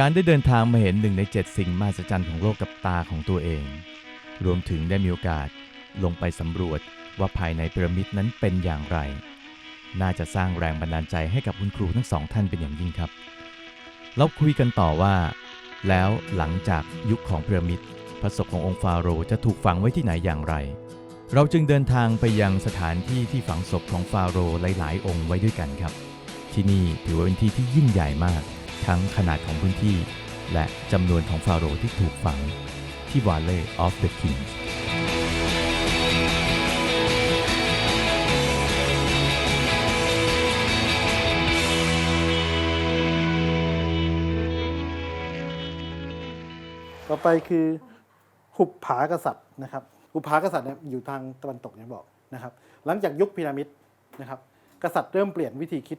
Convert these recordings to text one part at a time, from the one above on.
การได้เดินทางมาเห็นหนึ่งในเจ็ดสิ่งมหัศจรรย์ของโลกกับตาของตัวเอง รวมถึงได้มีโอกาสลงไปสำรวจว่าภายในพีระมิดนั้นเป็นอย่างไร น่าจะสร้างแรงบันดาลใจให้กับคุณครูทั้งสองท่านเป็นอย่างยิ่งครับ เราคุยกันต่อว่า แล้วหลังจากยุคของพีระมิดพระศพขององค์ฟาโรห์จะถูกฝังไว้ที่ไหนอย่างไร เราจึงเดินทางไปยังสถานที่ที่ฝังศพของฟาโรห์หลาย ๆ องค์ไว้ด้วยกันครับ ที่นี่ถือว่าเป็นที่ที่ยิ่งใหญ่มาก ทั้งขนาดของพื้นที่ และจำนวนของฟาโรห์ที่ถูกฝังที่ Valley of the Kings ต่อไปคือหุบผากษัตริย์นะครับหุบผากษัตริย์เนี่ยอยู่ทางตะวันตกอย่างบอกนะครับ หลังจากยุคพีระมิดนะครับ กษัตริย์เริ่มเปลี่ยนวิธีคิด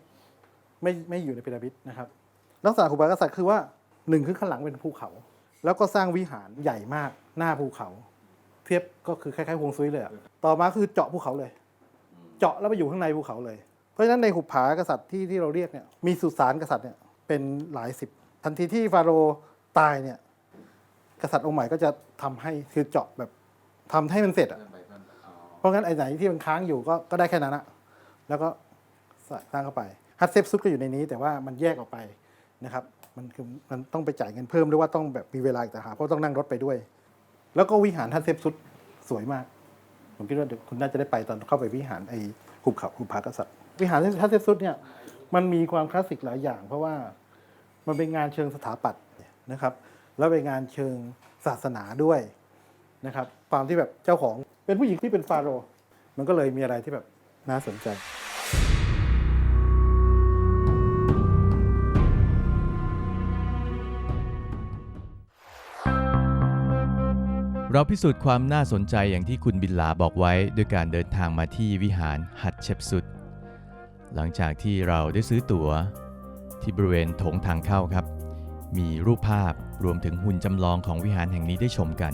ไม่ไม่อยู่ในพีระมิดนะครับ ลักษณะหุบผากษัตริย์คือว่าหนึ่งคือข้างหลังเป็นภูเขา แล้วก็สร้างวิหารใหญ่มากหน้าภูเขา เทียบก็คือคล้ายๆฮวงซุยเลยอะต่อมาคือเจาะภูเขาเลย เจาะแล้วไปอยู่ข้างในภูเขาเลย เพราะฉะนั้นในหุบผากษัตริย์ที่ที่เราเรียกเนี่ยมีสุสานกษัตริย์เนี่ยเป็นหลายสิบทันทีที่ฟาโรห์ตายเนี่ยกษัตริย์องค์ใหม่ก็จะทำให้คือเจาะแบบทำให้มันเสร็จอะเพราะงั้นไอ้ไหนที่มันค้างอยู่ก็ก็ได้แค่นั้นอะแล้วก็ใส่สร้างเข้าไปฮัตเซฟซุดก็อยู่ในนี้แต่ว่ามันแยกออกไป นะครับมันคือมันต้องไปจ่ายเงินเพิ่มหรือว่าต้องแบบมีเวลาอีกต่างหากเพราะต้องนั่งรถไปด้วย แล้วก็วิหารฮัตเซฟซุดสวยมาก ผมคิดว่าเดี๋ยวคุณน่าจะได้ไปตอนเข้าไปวิหารไอ้หุบเขาหุบผากษัตริย์วิหารฮัตเซฟซุดเนี่ยมันมีความคลาสสิกหลายอย่าง เพราะว่ามันเป็นงานเชิงสถาปัตย์นะครับ แล้วเป็นงานเชิงศาสนาด้วยนะครับความที่แบบเจ้าของเป็นผู้หญิงที่เป็นฟาโรห์มันก็เลยมีอะไรที่แบบน่าสนใจ เราพิสูจน์ความน่าสนใจอย่างที่คุณบินลาบอกไว้ด้วยการเดินทางมาที่วิหารฮัตเชปสุด หลังจากที่เราได้ซื้อตั๋ว ที่บริเวณโถงทางเข้าครับ มีรูปภาพรวมถึงหุ่นจำลองของวิหารแห่งนี้ได้ชมกัน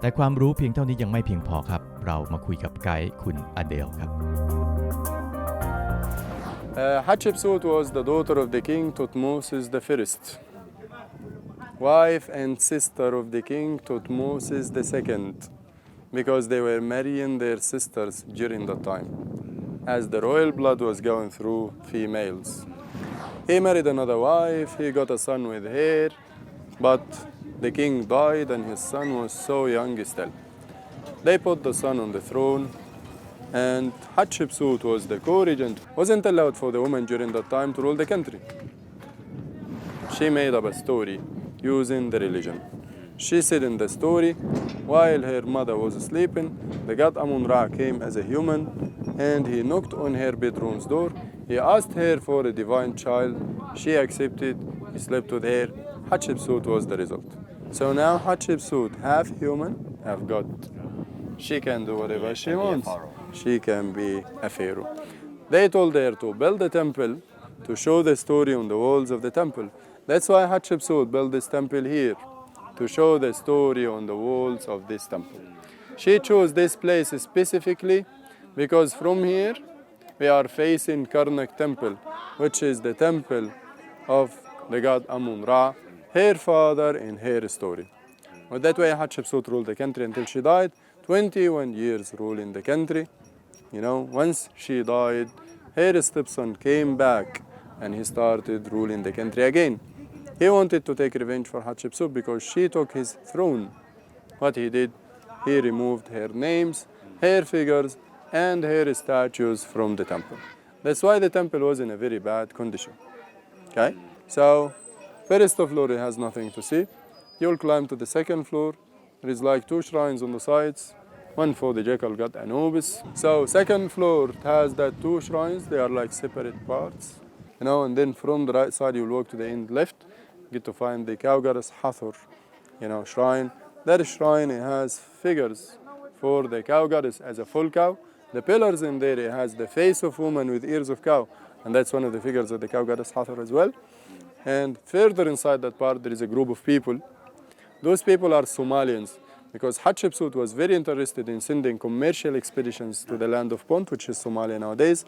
แต่ความรู้เพียงเท่านี้ยังไม่เพียงพอครับ เรามาคุยกับไกด์คุณอเดลครับ Uh, Hatshepsut was the daughter of the king Tutmosis I, wife and sister of the king Tutmosis II, because they were marrying their sisters during that time, as the royal blood was going through females. He married another wife, he got a son with her, but the king died and his son was so young still. They put the son on the throne, and Hatshepsut was the co-regent. Wasn't allowed for the woman during that time to rule the country. She made up a story using the religion. She said in the story, while her mother was sleeping, the god Amun Ra came as a human and he knocked on her bedroom's door. He asked her for a divine child. She accepted. He slept with her. Hatshepsut was the result. So now Hatshepsut, half human, half god. She can do whatever she wants. She can be a pharaoh. They told her to build a temple to show the story on the walls of the temple. That's why Hatshepsut built this temple here to show the story on the walls of this temple. She chose this place specifically because from here we are facing Karnak temple, which is the temple of the god Amun Ra, her father in her story. Well, that way Hatshepsut ruled the country until she died. 21 years ruling the country. You know, once she died, her stepson came back and he started ruling the country again. He wanted to take revenge for Hatshepsut because she took his throne. What he did, he removed her names, her figures, and her statues from the temple. That's why the temple was in a very bad condition. Okay? So, first floor it has nothing to see. You'll climb to the second floor. There is like two shrines on the sides, one for the jackal god Anubis. So second floor has that two shrines. They are like separate parts, you know. And then from the right side you'll walk to the end left, get to find the cow goddess Hathor, you know, shrine. That shrine has figures for the cow goddess as a full cow. The pillars in there it has the face of woman with ears of cow, and that's one of the figures of the cow goddess Hathor as well. And further inside that part there is a group of people those people are Somalians because Hatshepsut was very interested in sending commercial expeditions to the land of Punt, which is Somalia nowadays.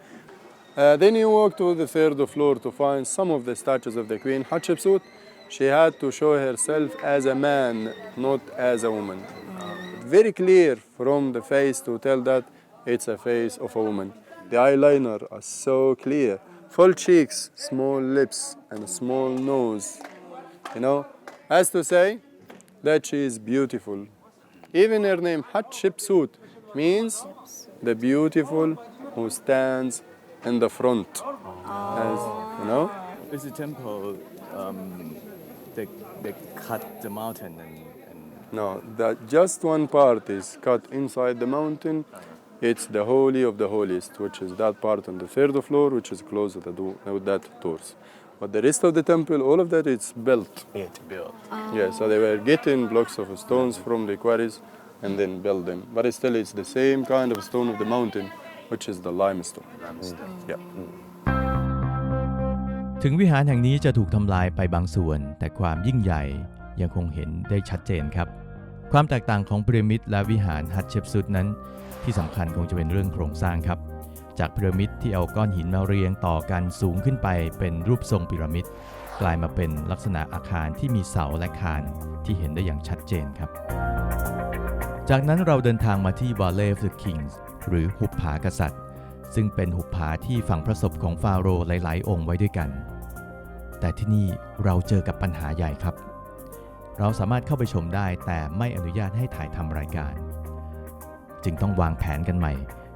Uh, then you walk to the third floor to find some of the statues of the queen Hatshepsut. She had to show herself as a man, not as a woman. Very clear from the face to tell that it's a face of a woman. The eyeliner is so clear. Full cheeks, small lips, and a small nose. You know, as to say that she is beautiful. Even her name Hatshepsut means the beautiful who stands in the front. As, you know? Is the temple um, they they cut the mountain and, and No, that just one part is cut inside the mountain. It's the holy of the holiest, which is that part on the third floor, which is close to the door, with uh, that doors. But the rest of the temple, all of that, it's built. it built. Yeah, so they were getting blocks of stones from the quarries and then build them. But still, it's the same kind of stone of the mountain, which is the limestone. Yeah. Mm. ถึงวิหารแห่งนี้จะถูกทำลายไปบางส่วน แต่ความยิ่งใหญ่ยังคงเห็นได้ชัดเจนครับ ความแตกต่างของพีระมิดและวิหารฮัตเชปซุดนั้น ที่สำคัญคงจะเป็นเรื่องโครงสร้างครับ จากพีระมิดที่เอาก้อนหินมาเรียงต่อกันสูงขึ้นไปเป็นรูปทรงพีระมิดกลายมาเป็นลักษณะอาคารที่มีเสาและคานที่เห็นได้อย่างชัดเจนครับ จากนั้นเราเดินทางมาที่ Valley of the Kings หรือหุบผากษัตริย์ ซึ่งเป็นหุบผาที่ฝังพระศพของฟาโรห์หลาย ๆ องค์ไว้ด้วยกัน แต่ที่นี่เราเจอกับปัญหาใหญ่ครับ เราสามารถเข้าไปชมได้แต่ไม่อนุญาตให้ถ่ายทำรายการ จึงต้องวางแผนกันใหม่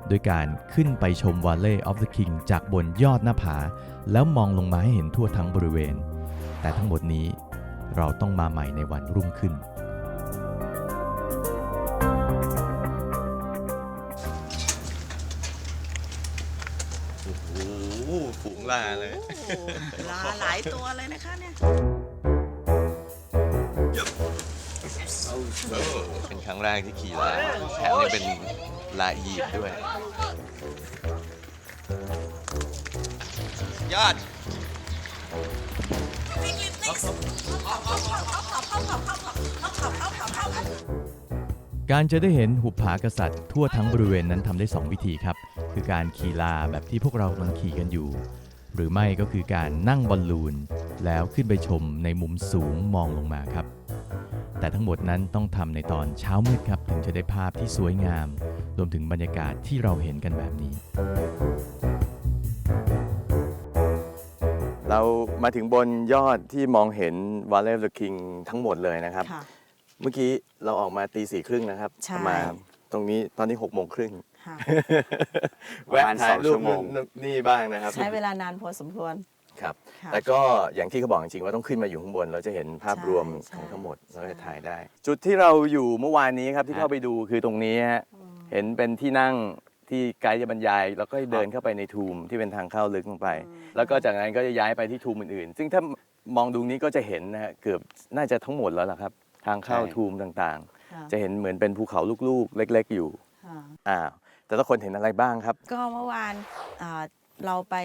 โดยการขึ้นไปชม Valley of the King จากบนยอดหน้าผา แล้วมองลงมาให้เห็นทั่วทั้งบริเวณ แต่ทั้งหมดนี้เราต้องมาใหม่ในวันรุ่งขึ้น ลาเลยลาหลายตัวเลยนะคะเนี่ย เป็นครั้งแรกที่ขี่ลาแถมยังเป็นลายีบด้วย ยอด การจะได้เห็นหุบผากษัตริย์ทั่วทั้งบริเวณนั้นทำได้ 2 วิธีครับ คือการขี่ลาแบบที่พวกเรากำลังขี่กันอยู่ หรือไม่ก็คือการนั่งบอลลูน แล้วขึ้นไปชมในมุมสูงมองลงมาครับ แต่ทั้งหมดนั้นต้องทำในตอนเช้ามืดครับ ถึงจะได้ภาพที่สวยงาม รวมถึงบรรยากาศที่เราเห็นกันแบบนี้ เรามาถึงบนยอดที่มองเห็น Valley of the King ทั้งหมดเลยนะครับ ค่ะ เมื่อกี้เราออกมาตีสี่ครึ่งนะครับใช่มาตรงนี้ตอนนี้หกโมงครึ่ง ค่ะแวะถ่ายรูปนู่นนี่บ้างนะครับ ใช้เวลานานพอสมควร ครับ ค่ะแต่ก็อย่างที่เขาบอกจริงๆว่าต้องขึ้นมาอยู่ข้างบน เราจะเห็นภาพรวมใช่ของทั้งหมดใช่เราจะถ่ายได้ จุดที่เราอยู่เมื่อวานนี้ครับที่เข้าไปดูคือตรงนี้ฮะเห็นเป็นที่นั่งที่ไกด์จะบรรยาย แล้วก็เดินเข้าไปในทูมที่เป็นทางเข้าลึกลงไป แล้วก็จากนั้นก็จะย้ายไปที่ทูมอื่นๆ ซึ่งถ้ามองดูนี้ก็จะเห็นนะฮะเกือบน่าจะทั้งหมดแล้วล่ะครับ ทางเข้าใช่ ทูมต่างค่ะ ๆ จะเห็นเหมือนเป็นภูเขาลูกๆ เล็ก ๆ อยู่ค่ะอ้าว แต่ละคนเห็นอะไรบ้างครับ ก็เมื่อวานอ่าเราไป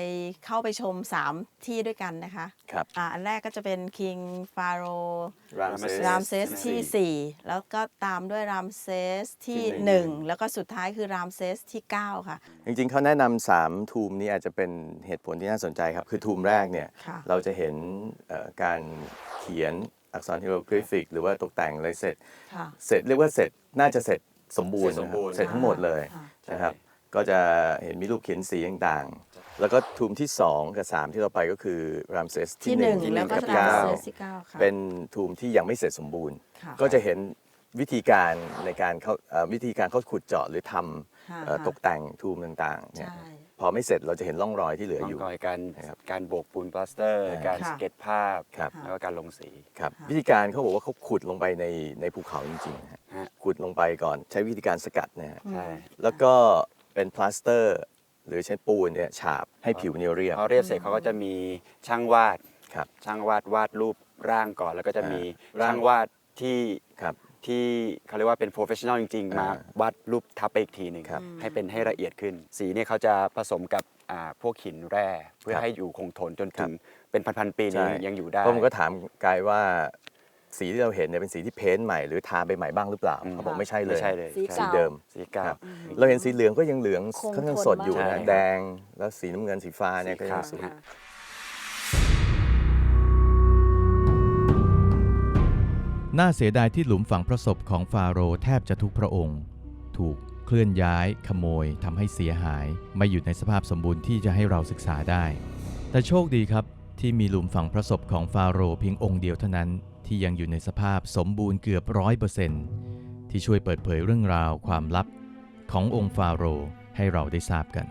เข้าไปชม 3 ที่ด้วยกันนะคะครับ อ่าอันแรกก็จะเป็น King Pharaoh Ramses รามเซสที่ 4 แล้วก็ตามด้วยรามเซสที่ ที่หนึ่ง 1 แล้วก็สุดท้ายคือรามเซสที่ 9 ค่ะ จริงๆเขาแนะนำสามทูมนี้อาจจะเป็นเหตุผลที่น่าสนใจครับ คือทูมแรกเนี่ย ค่ะ เราจะเห็นเอ่อการเขียนอักษรฮิโรกริฟิก หรือว่าตกแต่งอะไรเสร็จ ค่ะ เสร็จเรียกว่าเสร็จน่าจะเสร็จ สมบูรณ์เสร็จสมบูรณ์นะครับเสร็จทั้งหมดเลยค่ะนะครับ ก็จะเห็นมีรูปเขียนสีต่างๆ แล้วก็ทูมที่ 2 กับ 3 ที่เราไปก็คือรามเซสที่ที่1 1แล้วก็กับรามเซส9ที่9ค่ะเป็นทูมที่ยังไม่เสร็จสมบูรณ์ ค่ะก็จะเห็นวิธีการในการเขาเอ่อวิธีการเขาขุดเจาะหรือทค่ะำเอ่อตกแต่งทูมต่างๆเนี่ย ใช่ พอไม่เสร็จเราจะเห็นร่องรอยที่เหลือร่อองยู่รอยการนะครับการโบกปูนปลาสเตอร์ อ่าการค่ะสเก็ตภาพครับ แล้วก็การลงสี ครับค่ะวิธีการเขาบอกว่าเขาขุดลงไปในในภูเขาจริงๆนะฮะฮะ ขุดลงไปก่อนใช้วิธีการสกัดนะฮะใช่แล้วก็เป็นพลาสเตอร์ หรือใช้ปูนเนี่ยฉาบให้ผิวเนี่ยเรียบเขาเรียบเสร็จเขาก็จะมีช่างวาดครับช่างวาดวาดรูปร่างก่อน แล้วก็จะมีร่างช่างวาดที่ครับ ที่เขาเรียกว่าเป็นโปรเฟชชั่นอลจริง ๆ มาอ่าวาดรูปทับไปอีกทีหนึ่งครับให้เป็นให้ละเอียดขึ้น สีเนี่ยเขาจะผสมกับอ่าพวกหินแร่เพื่อครับให้อยู่คงทนจนครัถึบงเป็นพันๆปีนี้ใช่ ยังอยู่ได้ เพราะผมก็ถามกายว่า สีที่เราเห็นเนี่ยเป็นสีที่เพ้นท์ใหม่หรือทาไปใหม่บ้างหรือเปล่าอืม เขาบอกไม่ใช่เลยไม่ใช่เลยสีสีเก่า เดิม สีเก้าครับ เราเห็นสีเหลืองก็ยังเหลืองคงค่อนข้างทนสดอยู่มาก นะใช่แดง แล้วสีน้ำเงินสีฟ้าเนี่ยก็ยังสวยค่ะ น่าเสียดายที่หลุมฝังพระศพของฟาโรห์แทบจะทุกพระองค์ ถูกเคลื่อนย้าย ขโมยทำให้เสียหายไม่อยู่ในสภาพสมบูรณ์ที่จะให้เราศึกษาได้ แต่โชคดีครับที่มีหลุมฝังพระศพของฟาโรห์เพียงองค์เดียวเท่านั้น ที่ยังอยู่ในสภาพสมบูรณ์เกือบร้อยเปอร์เซนต์ที่ช่วยเปิดเผยเรื่องราวความลับขององค์ฟาโรห์ให้เราได้ทราบกัน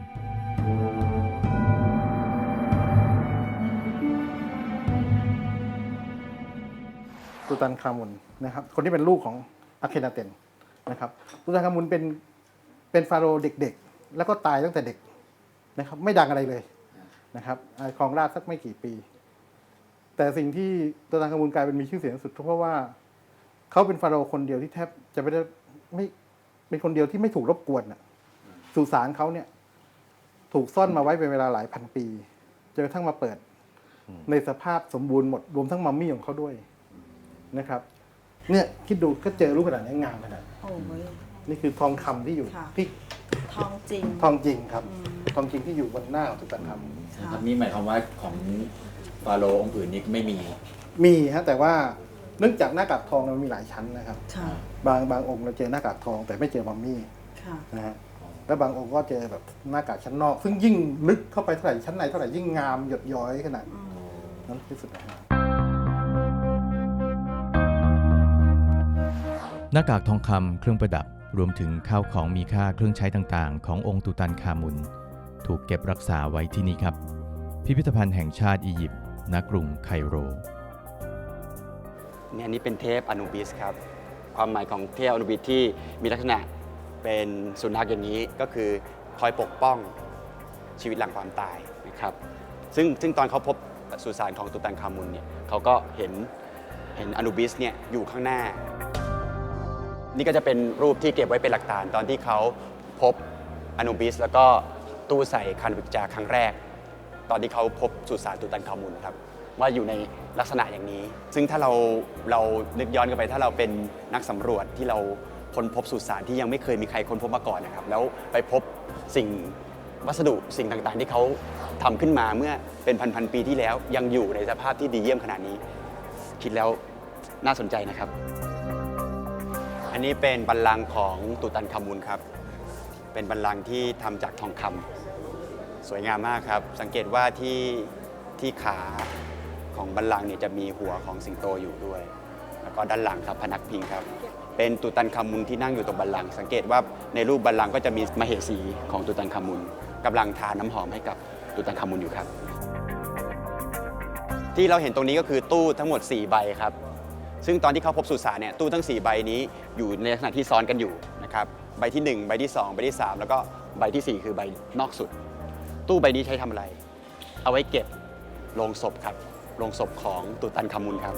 ตูตันคามุนนะครับคนที่เป็นลูกของอาเคนาเตนนะครับตูตันคามุนเป็นเป็นฟาโรห์เด็กๆ แล้วก็ตายตั้งแต่เด็กนะครับไม่ดังอะไรเลยนะครับครองราชสักไม่กี่ปี แต่สิ่งที่ตูตันคามุนกลายเป็นมีชื่อเสียงสุดเพราะว่าเขาเป็นฟาโรห์คนเดียวที่แทบจะไม่ได้ไม่เป็นคนเดียวที่ไม่ถูกรบกวนน่ะสุสานเขาเนี่ย ถูกซ่อนมาไว้เป็นเวลาหลายพันปีจนกระทั่งมาเปิด ในสภาพสมบูรณ์หมดรวมทั้งมัมมี่ของเขาด้วย นะครับ เนี่ยคิดดูก็เจอรูปขนาดนี้งามขนาดโอ้ย นี่คือทองคำที่อยู่ค่ะ ที่ทองจริง ทองจริงครับทองจริงที่อยู่บนหน้าของตุตันคค่ะครับนี่หมายความว่าของฟาโรห์องค์อื่นนี้ไม่มีำมีฮะแต่ว่าเนื่องจากหน้ากากทองมันมีหลายชั้นนะครับ ค่ะ บางบางองค์เราเจอหน้ากากทองแต่ไม่เจอมัมมี่ค่ะ นะฮะแล้วบางองค์ก็เจอแบบหน้ากากชั้นนอก ซึ่งยิ่งลึกเข้าไปเท่าไหร่ชั้นในเท่าไหร่ยิ่งงามหยดย้อยขนาดนั้นที่สุดนะฮะ หน้ากากทองคำเครื่องประดับรวมถึงข้าวของมีค่าเครื่องใช้ต่างๆ ขององค์ตุตันคามุน ถูกเก็บรักษาไว้ที่นี่ครับ พิพิธภัณฑ์แห่งชาติอียิปต์ณกรุงไคโรเนี่ยอันนี้เป็นเทพอนุบิสครับ ความหมายของเทพอนุบิสที่มีลักษณะเป็นสุนัขอย่างนี้ก็คือคอยปกป้องชีวิตหลังความตายนะครับ ซึ่งซึ่งตอนเขาพบสุสานของตุตันคามุนเนี่ยเขาก็เห็นเห็นอนุบิสเนี่ยอยู่ข้างหน้า นี่ก็จะเป็นรูปที่เก็บไว้เป็นหลักฐานตอนที่เขาพบอนุบิส แล้วก็ตู้ใส่คันวิกจาครั้งแรก ตอนที่เขาพบสุสานตุตันคามุนครับว่าอยู่ในลักษณะอย่างนี้ ซึ่งถ้าเราเรานึกย้อนกลับไป ถ้าเราเป็นนักสำรวจที่เราค้นพบสุสานที่ยังไม่เคยมีใครค้นพบมาก่อนนะครับ แล้วไปพบสิ่งวัสดุสิ่งต่างๆ ที่เขาทำขึ้นมาเมื่อเป็นพันๆปีที่แล้วยังอยู่ในสภาพที่ดีเยี่ยมขนาดนี้ คิดแล้วน่าสนใจนะครับ อันนี้เป็นบัลลังก์ของตุตันคามุนครับ เป็นบัลลังก์ที่ทำจากทองคำสวยงามมากครับ สังเกตว่าที่ที่ขาของบัลลังก์เนี่ยจะมีหัวของสิงโตอยู่ด้วย แล้วก็ด้านหลังครับพนักพิงครับ เป็นตุตันคามุนที่นั่งอยู่ตรงบัลลังก์สังเกตว่าในรูปบัลลังก์ก็จะมีมเหสีของตุตันคามุนกำลังทาน้ำหอมให้กับตุตันคามุนอยู่ครับ ที่เราเห็นตรงนี้ก็คือตู้ทั้งหมด 4 ใบครับ ซึ่งตอนที่เขาพบสุสานเนี่ยตู้ทั้ง 4 ใบนี้อยู่ในลักษณะที่ซ้อนกันอยู่นะครับใบที่ 1 ใบที่ 2 ใบที่ 3 แล้วก็ใบทีสี่4 คือใบนอกสุด ตู้ใบนี้ใช้ทำอะไร เอาไว้เก็บโลงศพครับโลงศพของตุตันคามุนครับ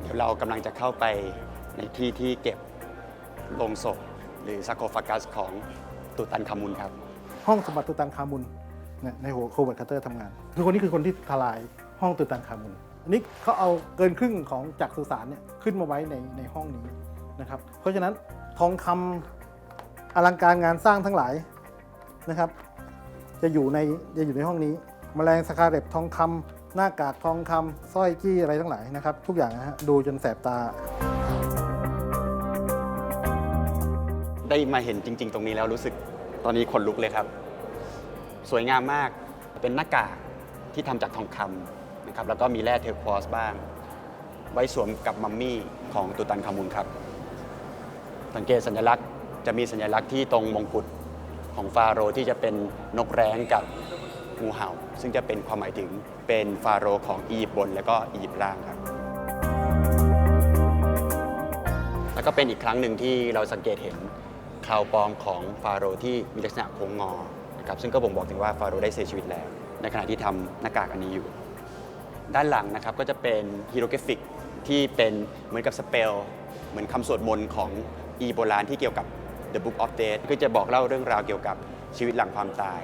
เดี๋ยวเรากำลังจะเข้าไปในที่ที่เก็บโลงศพหรือซาโคฟากัสของตุตันคามุนครับ ห้องสมบัติตุตันคามุนเนี่ยในหัวโคเบิร์คัตเตอร์ทำงาน คือคนนี้คือคนที่ทลาย ห้องตุตันคามุนอันนี้เขาเอาเกินครึ่งของจากสุสานเนี่ยขึ้นมาไว้ในในห้องนี้นะครับ เพราะฉะนั้นทองคำอลังการงานสร้างทั้งหลายนะครับ จะอยู่ในจะอยู่ในห้องนี้แมลงสคาเร็บทองคำหน้ากากทองคำสร้อยจี้อะไรทั้งหลายนะครับ ทุกอย่างนะฮะดูจนแสบตา ได้มาเห็นจริง ๆ ตรงนี้แล้วรู้สึกตอนนี้ขนลุกเลยครับ สวยงามมากเป็นหน้ากากที่ทำจากทองคำ นะครับแล้วก็มีแร่เทอร์ควอสบ้าง ไว้สวมกับมัมมี่ของตุตันคามุนครับ สังเกตสัญลักษณ์จะมีสัญลักษณ์ที่ตรงมงกุฎของฟาโรห์ที่จะเป็นนกแร้งกับงูเห่า ซึ่งจะเป็นความหมายถึงเป็นฟาโรห์ของอียิปต์บนและก็อียิปต์ล่างครับ แล้วก็เป็นอีกครั้งหนึ่งที่เราสังเกตเห็นคราวปลอมของฟาโรห์ที่มีลักษณะโค้งงอนะครับซึ่งก็บ่งบอกถึงว่าฟาโรห์ได้เสียชีวิตแล้ว ในขณะที่ทำหน้ากากอันนี้อยู่ ด้านหลังนะครับก็จะเป็นฮีโรกราฟิกที่เป็นเหมือนกับสเปล เหมือนคำสวดมนต์ของอีโบราณที่เกี่ยวกับ The Book of Death ก็จะบอกเล่าเรื่องราวเกี่ยวกับชีวิตหลังความตาย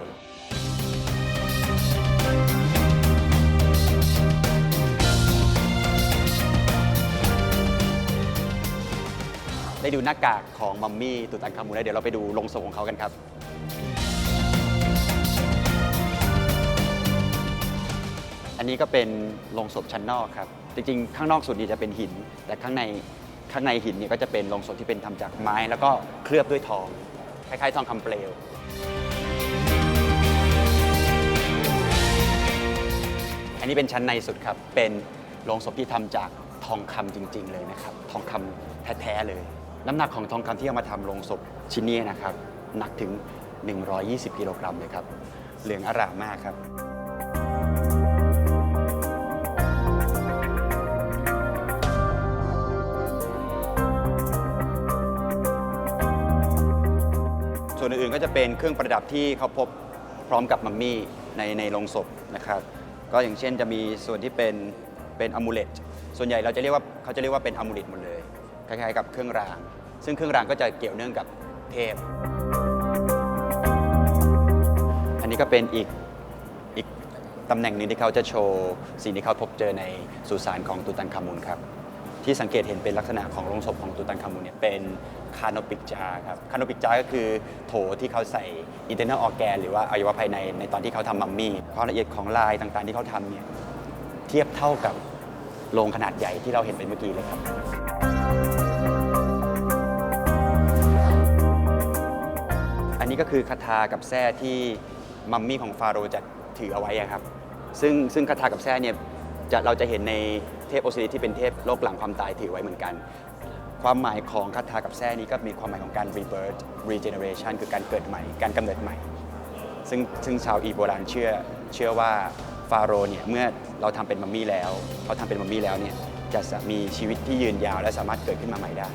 ได้ดูหน้ากากของมัมมี่ตุตันคามูนแล้วเดี๋ยวเราไปดูลงศพของเขากันครับ นนี้ก็เป็นโลงศพชั้นนอกครับ จริงๆ ข้างนอกสุดนี่จะเป็นหิน แต่ข้างในข้างในหินเนี่ยก็จะเป็นโลงศพที่เป็นทำจากไม้ แล้วก็เคลือบด้วยทอง คล้ายๆ ทองคำเปลว อันนี้เป็นชั้นในสุดครับ เป็นโลงศพที่ทำจากทองคำจริง ๆ เลยนะครับ ทองคำแท้ๆเลย น้ำหนักของทองคำที่เอามาทำโลงศพชิ้นนี้นะครับ หนักถึง 120 กิโลกรัมเลยครับ เหลืองอร่ามมากครับ ก็จะเป็นเครื่องประดับที่เขาพบพร้อมกับมัมมี่ในในโลงศพนะครับ ก็อย่างเช่นจะมีส่วนที่เป็นเป็นอมูเลตส่วนใหญ่เราจะเรียกว่าเขาจะเรียกว่าเป็นอมูเลตหมดเลยคล้ายๆกับเครื่องราง ซึ่งเครื่องรางก็จะเกี่ยวเนื่องกับเทพ อันนี้ก็เป็นอีกอีกตำแหน่งหนึ่งที่เขาจะโชว์สิ่งที่เขาพบเจอในสุสานของตุตันคามุนครับ ที่สังเกตเห็นเป็นลักษณะของโลงศพของตุตันคามุนเนี่ยเป็นคาโนปิกจาครับคาโนปิกจา ก็คือโถที่เขาใส่อินเทอร์เนลออแกนหรือว่าอวัยวะภายในในตอนที่เขาทำมัมมี่ความละเอียดของลายต่างๆ ที่เขาทำเนี่ยเทียบเท่ากับโลงขนาดใหญ่ที่เราเห็นไปเมื่อกี้เลยครับอันนี้ก็คือคาถากับแส้ที่มัมมี่ของฟาโรห์จะถือเอาไว้อะครับซึ่งซึ่งคาถากับแส้เนี่ย จะเราจะเห็นในเทพโอซิริสที่เป็นเทพโลกหลังความตายถือไว้เหมือนกัน ความหมายของคาถากับแท้นี้ก็มีความหมายของการ rebirth regeneration คือการเกิดใหม่ การกำเนิดใหม่ ซึ่งซึ่งชาวอีโบราณเชื่อเชื่อว่าฟาโรห์เนี่ยเมื่อเราทำเป็นมัมมี่แล้วเขาทำเป็นมัมมี่แล้วเนี่ยจะมีชีวิตที่ยืนยาวและสามารถเกิดขึ้นมาใหม่ได้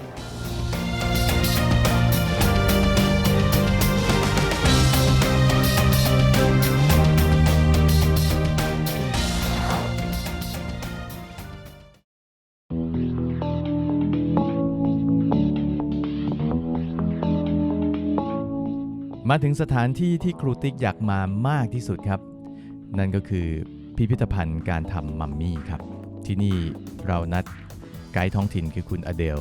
มาถึงสถานที่ที่ครูติ๊กอยากมามากที่สุดครับ นั่นก็คือพิพิธภัณฑ์การทำมัมมี่ครับ ที่นี่เรานัดไกด์ท้องถิ่นคือคุณอเดล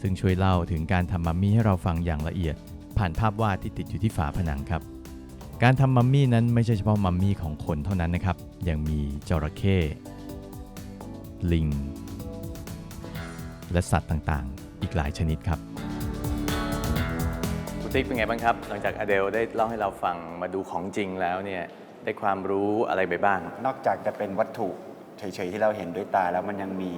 ซึ่งช่วยเล่าถึงการทำมัมมี่ให้เราฟังอย่างละเอียด ผ่านภาพวาดที่ติดอยู่ที่ฝาผนังครับ การทำมัมมี่นั้นไม่ใช่เฉพาะมัมมี่ของคนเท่านั้นนะครับ ยังมีจระเข้ลิง และสัตว์ต่างๆ อีกหลายชนิดครับ คุณติ๊กเป็นไงบ้างครับ หลังจากอเดลได้เล่าให้เราฟังมาดูของจริงแล้วเนี่ยได้ความรู้อะไรไปบ้าง นอกจากจะเป็นวัตถุเฉยๆที่เราเห็นด้วยตา แล้วมันยังมี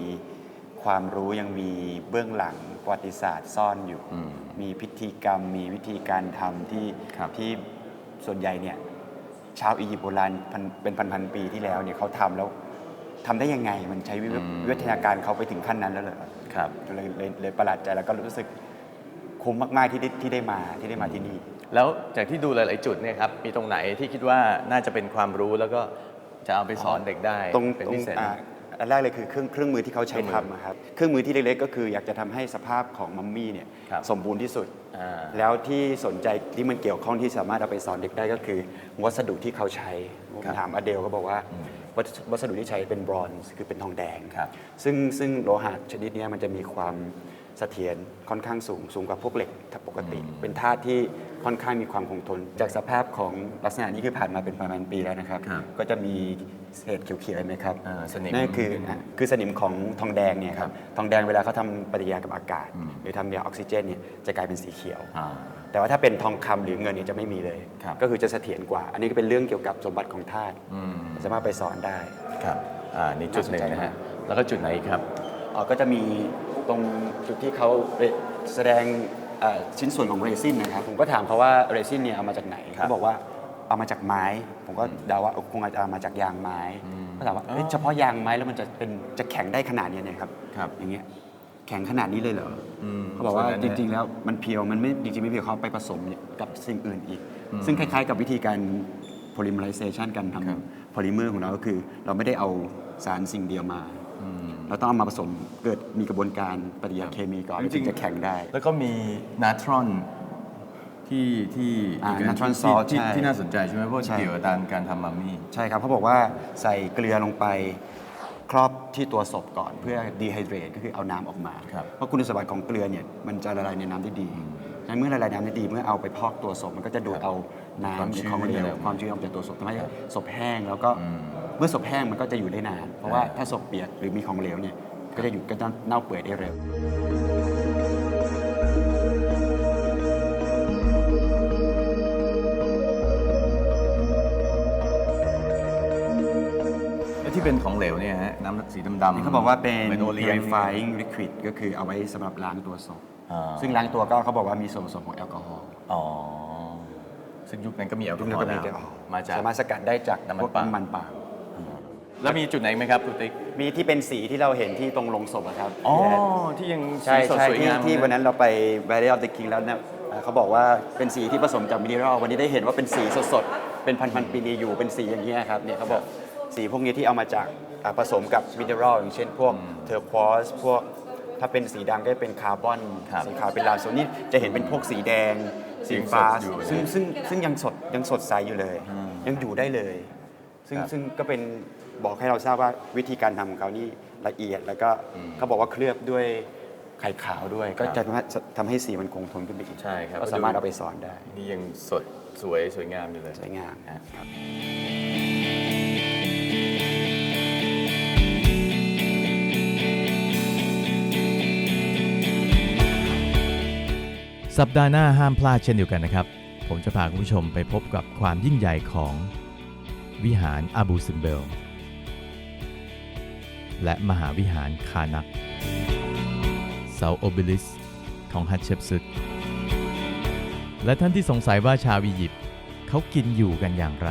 ความรู้ยังมีเบื้องหลังประวัติศาสตร์ซ่อนอยู่ อืมมีพิธีกรรม มีวิธีการทำที่ครับ ที่ส่วนใหญ่เนี่ยชาวอียิปต์โบราณพันเป็นพันๆปีที่แล้วเนี่ยเขาทำแล้วทำได้ยังไงมันใช้วิวิทยาการเขาไปถึงขั้นนั้นแล้วเหรอ ครับ เลยเลยเลยประหลาดใจแล้วก็รู้สึก คุ้มมากๆที่ได้ที่ได้มาที่ได้มาที่นี่ แล้วจากที่ดูหลาย ๆ จุดเนี่ยครับมีตรงไหนที่คิดว่าน่าจะเป็นความรู้แล้วก็จะเอาไปสอนเด็กได้ตรงเป็นตรพิงเศษอ่าอันแรกเลยคือเครื่องเครื่องมือที่เขาใช้เครื่องมือทำอะครับเครื่องมือที่เล็กๆก็คืออยากจะทำให้สภาพของมัมมี่เนี่ยครับสมบูรณ์ที่สุด อ่า แล้วที่สนใจที่มันเกี่ยวข้องที่สามารถเอาไปสอนเด็กได้ก็คือ วัสดุที่เขาใช้ผมครับถามอเดลก็บอกว่าวัสวัสดุที่ใช้เป็นบรอนซ์คือเป็นทองแดง ครับ ซึ่งซึ่งโลหะชนิดเนี้ยมันจะมีความ เสถียรค่อนข้างสูงสูงกว่าพวกเหล็กถ้าปกติ เป็นธาตุที่ค่อนข้างมีความคงทน จากสภาพของลักษณะนี้คือผ่านมาเป็นประมาณปีแล้วนะครับ ครับก็จะมีเศษเขียวๆเห็นไหมครับอ่าสนิมนั่นคืออะคือสนิมของทองแดงเนี่ยครับทองแดงเวลาเขาทำปฏิกิริยากับอากาศหรือทำยาออกซิเจนเนี่ยจะกลายเป็นสีเขียว อ่า แต่ว่าถ้าเป็นทองคำหรือเงินเนี่ยจะไม่มีเลย ครับ ก็คือจะเสถียรกว่า อันนี้ก็เป็นเรื่องเกี่ยวกับสมบัติของธาตุอืมสามารถไปสอนได้ ครับอ่านี่จุดหนึ่งนะฮะแล้วก็จุดไหนอีกครับ อ๋อก็จะมี ตรงจุดที่เขาแสดงเอ่อชิ้นส่วนของเรซินนะครับ ผมก็ถามเขาว่าเรซินเนี่ยเอามาจากไหนครับเขาบอกว่าเอามาจากไม้ ผมก็เดาว่าคงอาจจะเอามาจากยางไม้ก็ถามว่าเอ๊ะเฉพาะยางไม้แล้วมันจะเป็นจะแข็งได้ขนาดเนี้ยเนี่ยครับครับอย่างเงี้ยแข็งขนาดนี้เลยเหรออมเขาบอกว่าส่วนนั้นจเนี่ยริง ๆ แล้วมันเพียวมันไม่จริงๆไม่เพียวเขาไปผสมกับสิ่งอื่นอีก ซึ่งคล้าย ๆ กับวิธีการ polymerization การทครับำ polymer ของเราก็คือ เราไม่ได้เอาสารสิ่งเดียวมา เราต้องเอามาผสมเกิดมีกระบวนการปฏิกิริยาเคมีก่อนแล้วถึงจะแข็งได้ แล้วก็มีนาทรอนที่ที่อ่าอีกอั natron ที่ salt ที่ใช่ที่น่าสนใจใช่ไหมเพราะใช่ เกี่ยวกับการการทำมัมมี่ ใช่ครับเขาบอกว่าใส่เกลือลงไปครอบที่ตัวศพก่อนเพื่อดีไฮเดรตก็คือเอาน้ำออกมา ครับ เพราะคุณสมบัติของเกลือเนี่ยมันจะละลายในน้ำได้ดีดังนั้นเมื่อละลายน้ำได้ดีเมื่อเอาไปพอกตัวศพมันก็จะดูดเอาน้ำหรือของเหลวความชื้นออกจากตัวศพทำให้ศพแห้งแล้วก็ เมื่อศพแห้งมันก็จะอยู่ได้นาน เพราะว่าถ้าศพเปียกหรือมีของเหลวเนี่ยก็จะอยู่ก็จะเน่าเปื่อยได้เร็ว แล้วที่เป็นของเหลวเนี่ยฮะน้ำสีดำนี่เขาบอกว่าเป็นหมือนโอเลี้ยง purifying liquid ก็คือเอาไว้สำหรับล้างตัวศพอ่า ซึ่งล้างตัวก็เขาบอกว่ามีส่วนผสมของแอลกอฮอล์อ๋อ ซึ่งยุคนั้นก็มีแอลกอซึ่งฮเราอก็ล์มีแล้วแอลกอฮอล์มาจาก สามารถสกัดได้จากน้ำมันพวกปาล์ม น้ำมันปาล์ม แล้วมีจุดไหนไหมครับคุณติ๊กมีที่เป็นสีที่เราเห็นที่ตรงลงศพอะครับอ๋อที่ที่ยังใช่สีสดใช่สวยที่งามที่วันนั้นเราไป Valley of the King แล้วเนี่ยเอ่อเขาบอกว่าเป็นสีที่ผสมจากมิเนอรัลวันนี้ได้เห็นว่าเป็นสีสดๆ เป็นพันๆปีอยู่เป็นสีอย่างนี้ยครับเนี่ยเขาบอกสีพวกนี้ที่เอามาจากอ่าผสมกับมิเนอรัลอย่างเช่นพวกเทอร์ควอสพวกถ้าเป็นสีดำก็จะเป็นคาร์บอนครับสีขาวเป็นลาโซนี่จะเห็นเป็นพวกสีแดงสีฟ้ายังสดอยู่ ซึ่งซึ่งซึ่งยังสดยังสดใสอยู่เลย ยังอยู่ได้เลย ซึ่งครับซึ่งก็เป็น บอกให้เราทราบว่าวิธีการทำของเขานี่ละเอียด แล้วก็เขาบอกว่าเคลือบด้วยไข่ขาวด้วย ก็จะทำให้ทำให้สีมันคงทนขึ้นไปอีกใช่ครับ ก็สามารถเอาไปสอนได้นี่ยังสดสวยสวยงามอยู่เลย สวยงามครับ สัปดาห์หน้าห้ามพลาดเช่นเดียวกันนะครับ ผมจะพาคุณผู้ชมไปพบกับความยิ่งใหญ่ของวิหารอาบูซิมเบล และมหาวิหารคานัก เสาโอเบลิสของฮัตเชปซึดและท่านที่สงสัยว่าชาวอียิปต์เขากินอยู่กันอย่างไร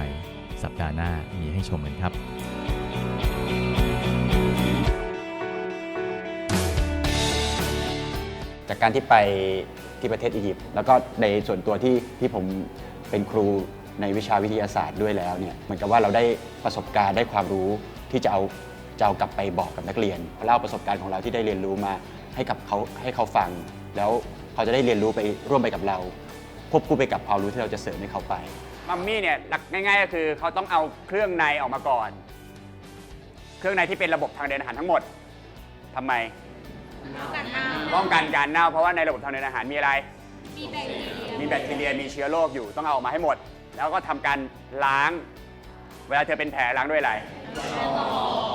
สัปดาห์หน้ามีให้ชมกันครับจากการที่ไปที่ประเทศอียิปต์แล้วก็ในส่วนตัวที่ที่ผมเป็นครูในวิชาวิทยาศาสตร์ด้วยแล้วเนี่ยเหมือนกับว่าเราได้ประสบการณ์ได้ความรู้ที่จะเอา จะเอากลับไปบอกกับนักเรียนเล่าประสบการณ์ของเราที่ได้เรียนรู้มาให้กับเขาให้เขาฟัง แล้วเขาจะได้เรียนรู้ไปร่วมไปกับเราควบคู่ไปกับความรู้ที่เราจะเสริมให้เขาไปมัมมี่เนี่ยหลักง่ายๆ ก็คือเขาต้องเอาเครื่องในออกมาก่อน เครื่องในที่เป็นระบบทางเดินอาหารทั้งหมดทำไมป้องกันการเน่าเพราะว่าในระบบทางเดินอาหารมีอะไร มีแบคทีเรียมีเชื้อโรคอยู่ต้องเอาออกมาให้หมด แล้วก็ทำการล้าง เวลาเธอเป็นแผลล้างด้วยอะไร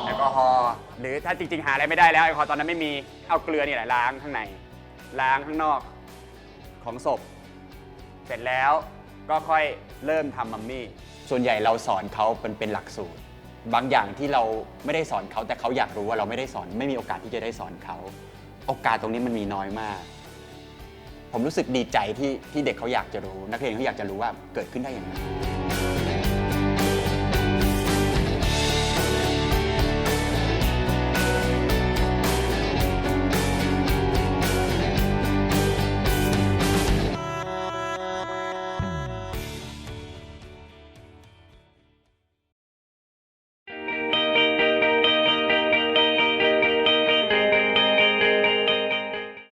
แอลกอฮอล์หรือถ้าจริงๆหาอะไรไม่ได้แล้วแอลกอฮอล์ตอนนั้นไม่มีเอาเกลือนี่แหละล้างข้างใน ล้างข้างนอกของศพ เสร็จแล้วก็ค่อยเริ่มทำมัมมี่ ส่วนใหญ่เราสอนเขาเป็นเป็นหลักสูตร บางอย่างที่เราไม่ได้สอนเขาแต่เขาอยากรู้ว่าเราไม่ได้สอน ไม่มีโอกาสที่จะได้สอนเขา โอกาสตรงนี้มันมีน้อยมาก ผมรู้สึกดีใจที่ที่เด็กเขาอยากจะรู้ นักเรียนเขาอยากจะรู้ว่าเกิดขึ้นได้อย่างไร